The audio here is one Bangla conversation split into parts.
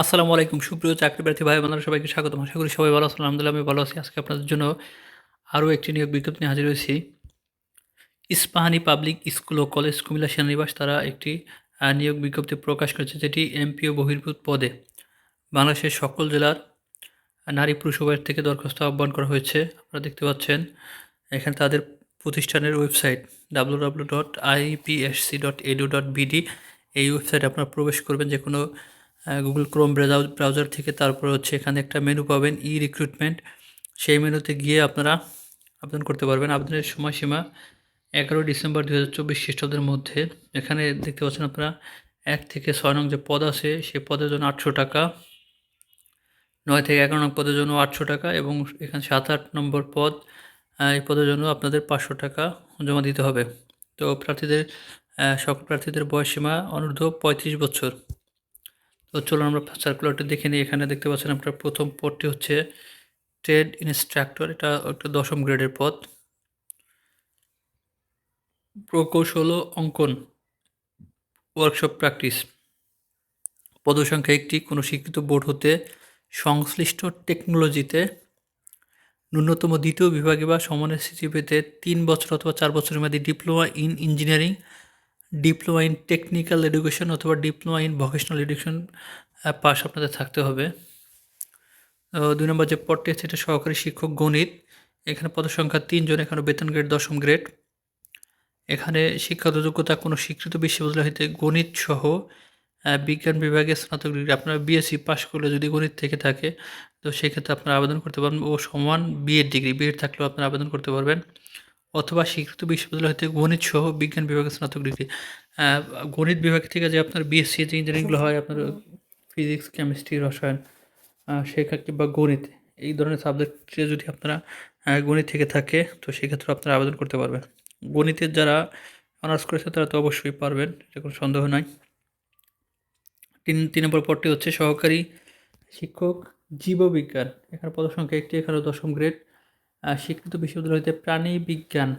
আসসালামু আলাইকুম, সুপ্রিয় চাকরি প্রার্থী ভাই বোনেরা, সবাইকে স্বাগতম। আশা করি সবাই ভালো আছেন, আলহামদুলিল্লাহ আমি ভালো আছি। আজকে আপনাদের জন্য আরও একটি নিয়োগ বিজ্ঞপ্তি হাজির হয়েছি। ইস্পাহানি পাবলিক স্কুল ও কলেজ কুমিল্লা সেনানিবাস তারা একটি নিয়োগ বিজ্ঞপ্তি প্রকাশ করেছে, যেটি এমপিও বহির্ভূত পদে বাংলাদেশের সকল জেলার নারী পুরুষ উভয়ের থেকে দরখাস্ত আহ্বান করা হয়েছে। আপনারা দেখতে পাচ্ছেন, এখানে তাদের প্রতিষ্ঠানের website W W dot IPSC dot edu dot BD এই ওয়েবসাইটে আপনারা প্রবেশ করবেন যে কোনো গুগল ক্রোম ব্রাউজার থেকে তারপর হচ্ছে এখানে একটা মেনু পাবেন ই রিক্রুটমেন্ট সেই মেনুতে গিয়ে আপনারা আবেদন করতে পারবেন। আবেদনের সময়সীমা এগারো ডিসেম্বর দু হাজার চব্বিশ খ্রিস্টাব্দের মধ্যে। এখানে দেখতে পাচ্ছেন আপনারা, এক থেকে ছয় নং যে পদ আছে সেই পদের জন্য আটশো টাকা, নয় থেকে এগারো নং পদের জন্য আটশো টাকা এবং এখানে সাত আট নম্বর পদ এই পদের জন্য আপনাদের পাঁচশো টাকা জমা দিতে হবে। তো প্রার্থীদের সকল প্রার্থীদের বয়সীমা অনূর্ধ্ব পঁয়ত্রিশ বছর। তো চলুন আমরা সার্কুলারটি দেখে নিই। এখানে দেখতে পাচ্ছেন আপনার প্রথম পদটি হচ্ছে ট্রেড ইনস্ট্রাক্টর এটা একটা দশম গ্রেডের পদ। প্রকৌশল অঙ্কন ওয়ার্কশপ প্র্যাকটিস পদসংখ্যা একটি, কোনো স্বীকৃত বোর্ড হতে সংশ্লিষ্ট টেকনোলজিতে ন্যূনতম দ্বিতীয় বিভাগে বা সমানের স্থিতি পেতে তিন বছর অথবা চার বছরের মেয়াদী diploma in engineering diploma in technical education অথবা diploma in vocational education pass আপনাদের থাকতে হবে। দুই নম্বর যে পদটি আছে, এটা সহকারী শিক্ষক গণিত। এখানে পদসংখ্যা তিনজন, এখানে বেতন গ্রেড দশম গ্রেড এখানে শিক্ষাগত যোগ্যতা কোনো স্বীকৃত বিশ্ববিদ্যালয় হইতে গণিত সহ বিজ্ঞান বিভাগে স্নাতক ডিগ্রি আপনারা বিএসসি পাশ করলে যদি গণিত থেকে থাকে, তো সেক্ষেত্রে আপনারা আবেদন করতে পারবেন ও সমান বিএড ডিগ্রি বিএড থাকলেও আপনারা আবেদন করতে পারবেন। অথবা স্বীকৃত বিশ্ববিদ্যালয় হতে গণিত সহ বিজ্ঞান বিভাগে স্নাতক ডিগ্রি গণিত বিভাগ থেকে যে আপনার বিএসসি যে ইঞ্জিনিয়ারিংগুলো হয়, আপনার ফিজিক্স কেমিস্ট্রি রসায়ন সেক্ষেত্রে বা গণিত, এই ধরনের সাবজেক্টে যদি আপনারা গণিত থেকে থাকে, তো সেক্ষেত্রে আপনারা আবেদন করতে পারবেন। গণিতের যারা অনার্স করেছে, তারা তো অবশ্যই পারবেন, এটা কোনো সন্দেহ নাই। তিন তিন নম্বর পদটি হচ্ছে সহকারী শিক্ষক, জীববিজ্ঞান। এখানে পদসংখ্যা একটি এখানে দশম গ্রেড স্বীকৃত বিশ্ববিদ্যালয় হতে প্রাণী বিজ্ঞান,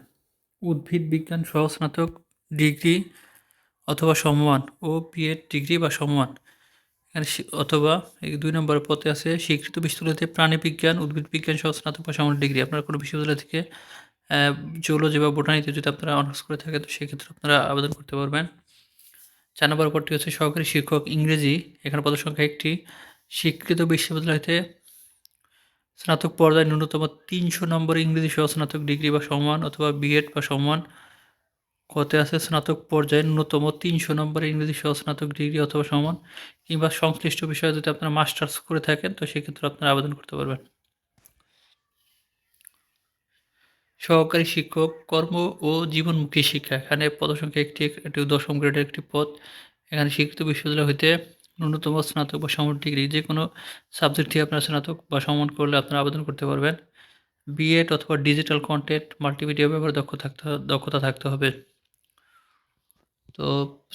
উদ্ভিদ বিজ্ঞান সহ স্নাতক ডিগ্রি অথবা সমমান ও বিএড ডিগ্রি বা সমমান। এখানে অথবা এই দুই নম্বর পথে আছে, স্বীকৃত বিশ্ববিদ্যালয় থেকে প্রাণী বিজ্ঞান, উদ্ভিদ বিজ্ঞান সহ স্নাতক বা সমান ডিগ্রি। আপনারা কোনো বিশ্ববিদ্যালয় থেকে জুলজি বা বোটানিতে যদি আপনারা অনার্স করে থাকে তো সেক্ষেত্রে আপনারা আবেদন করতে পারবেন। চার নম্বর পদটি হচ্ছে সহকারী শিক্ষক ইংরেজি। এখানে পদসংখ্যা একটি। স্বীকৃত বিশ্ববিদ্যালয় হতে স্নাতক পর্যায়ে ন্যূনতম তিনশো নম্বর ইংরেজি সহ স্নাতক ডিগ্রি বা সমান অথবা বিএড বা সমান কতে আছে। স্নাতক পর্যায়ে ন্যূনতম তিনশো নম্বর ইংরেজি সহ স্নাতক ডিগ্রি অথবা সমান কিংবা সংশ্লিষ্ট বিষয়ে যদি আপনারা মাস্টার্স করে থাকেন, তো সেক্ষেত্রে আপনারা আবেদন করতে পারবেন। সহকারী শিক্ষক, কর্ম ও জীবনমুখী শিক্ষা। এখানে পদসংখ্যা একটি একটি দশম গ্রেডের একটি পদ। এখানে শিক্ষিত বিশ্ববিদ্যালয় হইতে ন্যূনতম স্নাতক বা সমান ডিগ্রি, যে কোনো সাবজেক্ট থেকে আপনারা স্নাতক বা সমান করলে আপনারা আবেদন করতে পারবেন। বিএড অথবা ডিজিটাল কন্টেন্ট মাল্টিমিডিয়া ব্যবহার দক্ষ থাকতে দক্ষতা থাকতে হবে। তো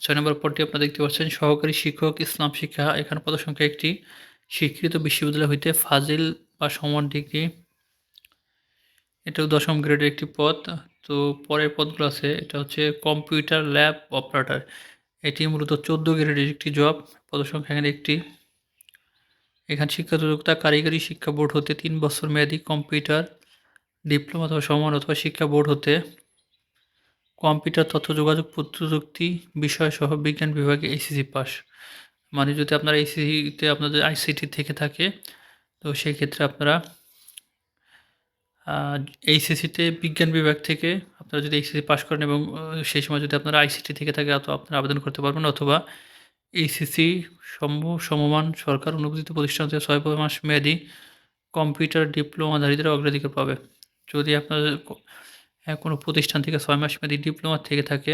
ছয় নম্বর পদটি আপনারা দেখতে পাচ্ছেন, সহকারী শিক্ষক, ইসলাম শিক্ষা, এখানে পদসংখ্যা একটি। স্বীকৃত বিশ্ববিদ্যালয় হইতে ফাজিল বা সমান ডিগ্রি। এটাও দশম গ্রেডের একটি পদ। তো পরের পদগুলো আছে, এটা হচ্ছে কম্পিউটার ল্যাব অপারেটর এটি মূলত চোদ্দ গ্রেডের একটি জব, পদসংখ্যা একটি। এখানে শিক্ষাগত যোগ্যতা কারিগরি শিক্ষা বোর্ড হতে তিন বছর মেয়াদি কম্পিউটার ডিপ্লোমা অথবা সমান অথবা শিক্ষা বোর্ড হতে। কম্পিউটার তথ্য, যোগাযোগ প্রযুক্তি বিষয় সহ বিজ্ঞান বিভাগে এসিসি পাস। মানে যদি আপনারা এসিসিতে আপনাদের আইসিটি থেকে থাকে, তো সেই ক্ষেত্রে আপনারা এইচএসিতে বিজ্ঞান বিভাগ থেকে আপনারা যদি এইচএসি পাস করেন এবং সেই সময় যদি আপনারা আইসিটি থেকে থাকে তো আপনারা আবেদন করতে পারবেন অথবা এইচএসি সম সমমান সরকার অনুমোদিত প্রতিষ্ঠান থেকে ছয় মাস মেয়াদি কম্পিউটার ডিপ্লোমাধারীদের অগ্রাধিকার পাবে। যদি আপনাদের হ্যাঁ, কোনো প্রতিষ্ঠান থেকে ছয় মাস মেয়াদি ডিপ্লোমা থেকে থাকে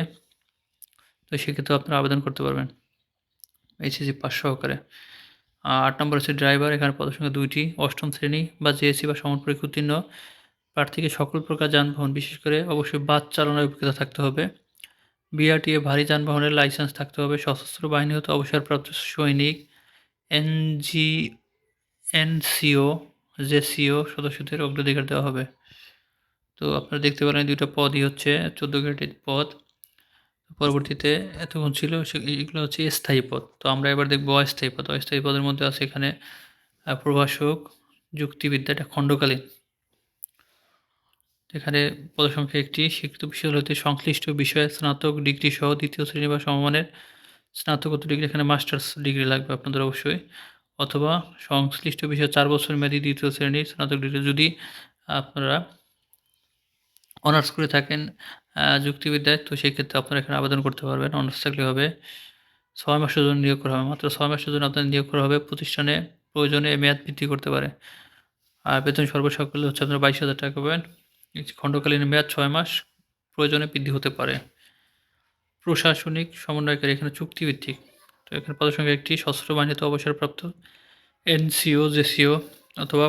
তো সেক্ষেত্রে আপনারা আবেদন করতে পারবেন এইচএসি পাস সহকারে। আট নম্বর হচ্ছে ড্রাইভার এখানে পদসংখ্যা দুইটি অষ্টম শ্রেণি বা জেএসসি বা সমান উত্তীর্ণ। প্রার্থীকে সকল প্রকার যানবাহন, বিশেষ করে অবশ্যই বাস চালানোর অভিজ্ঞতা থাকতে হবে। বিআরটিএ ভারী যানবাহনের লাইসেন্স থাকতে হবে। সশস্ত্র বাহিনী হতে অবসরপ্রাপ্ত সৈনিক, এনজি, এনসিও, জেসিও সদস্যদের অগ্রাধিকার দেওয়া হবে। তো আপনারা দেখতে পারেন দুটো পদই হচ্ছে চোদ্দ গ্রেডের পদ। পরবর্তীতে এতক্ষণ ছিল এগুলো হচ্ছে স্থায়ী পদ। তো আমরা এবার দেখব অস্থায়ী পদ। অস্থায়ী পদের মধ্যে আছে এখানে প্রভাষক, যুক্তিবিদ্যা, এটা খণ্ডকালীন। এখানে পদসংখ্যা একটি। স্বীকৃত বিষয় হতে সংশ্লিষ্ট বিষয়ে স্নাতক ডিগ্রি সহ দ্বিতীয় শ্রেণি বা সমমানের স্নাতকোত্তর ডিগ্রি, এখানে মাস্টার্স ডিগ্রি লাগবে আপনাদের অবশ্যই। অথবা সংশ্লিষ্ট বিষয়ে চার বছর মেয়াদী দ্বিতীয় শ্রেণির স্নাতক ডিগ্রি যদি আপনারা অনার্স করে থাকেন যুক্তিবিদ্যায়, তো সেই ক্ষেত্রে আপনারা এখানে আবেদন করতে পারবেন। অনার্স থাকলে হবে ছয় মাসের জন্য নিয়োগ করা হবে। মাত্র ছয় মাসের জন্য আপনাদের নিয়োগ করা হবে। প্রতিষ্ঠানে প্রয়োজনে মেয়াদ বৃদ্ধি করতে পারে। আর বেতন সর্বসকল হচ্ছে আপনার বাইশ হাজার টাকা পাবেন। খণ্ডকালীন মেয়াদ ছয় মাস প্রয়োজনে বৃদ্ধি হতে পারে। প্রশাসনিক সমন্বয়কারী এখানে চুক্তিভিত্তিক। তো এখানে পদসংখ্যা একটি, সশস্ত্র বাহিনীতে অবসরপ্রাপ্ত। এনসিও, জেসিও অথবা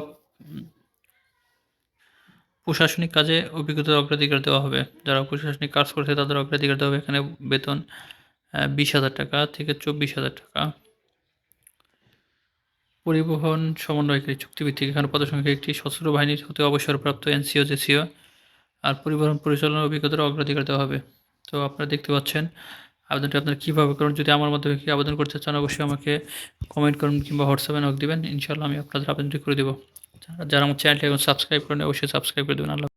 প্রশাসনিক কাজে অভিজ্ঞতার অগ্রাধিকার দেওয়া হবে। যারা প্রশাসনিক কাজ করছে তাদের অগ্রাধিকার দেওয়া হবে এখানে বেতন বিশ হাজার টাকা থেকে চব্বিশ হাজার টাকা। পরিবহন সমন্বয়কারী চুক্তিভিত্তিক, এখানে পদসংখ্যা একটি সশস্ত্র বাহিনীর হতে অবসরপ্রাপ্ত এনসিও, জেসিও আর পরিবহন পরিচালনার অভিজ্ঞতার অগ্রাধিকার দেওয়া হবে। তো আপনারা দেখতে পাচ্ছেন, আবেদনটি আপনারা কীভাবে করুন, যদি আমার মাধ্যমে কি আবেদন করতে চান, অবশ্যই আমাকে কমেন্ট করুন কিংবা হোয়াটসঅ্যাপে নক দেবেন। ইনশাল্লাহ আমি আপনাদের আবেদনটি করে দেবো। যারা- আমার চ্যানেলটি এখন সাবস্ক্রাইব করেন অবশ্যই সাবস্ক্রাইব করে দেবেন। আল্লাহ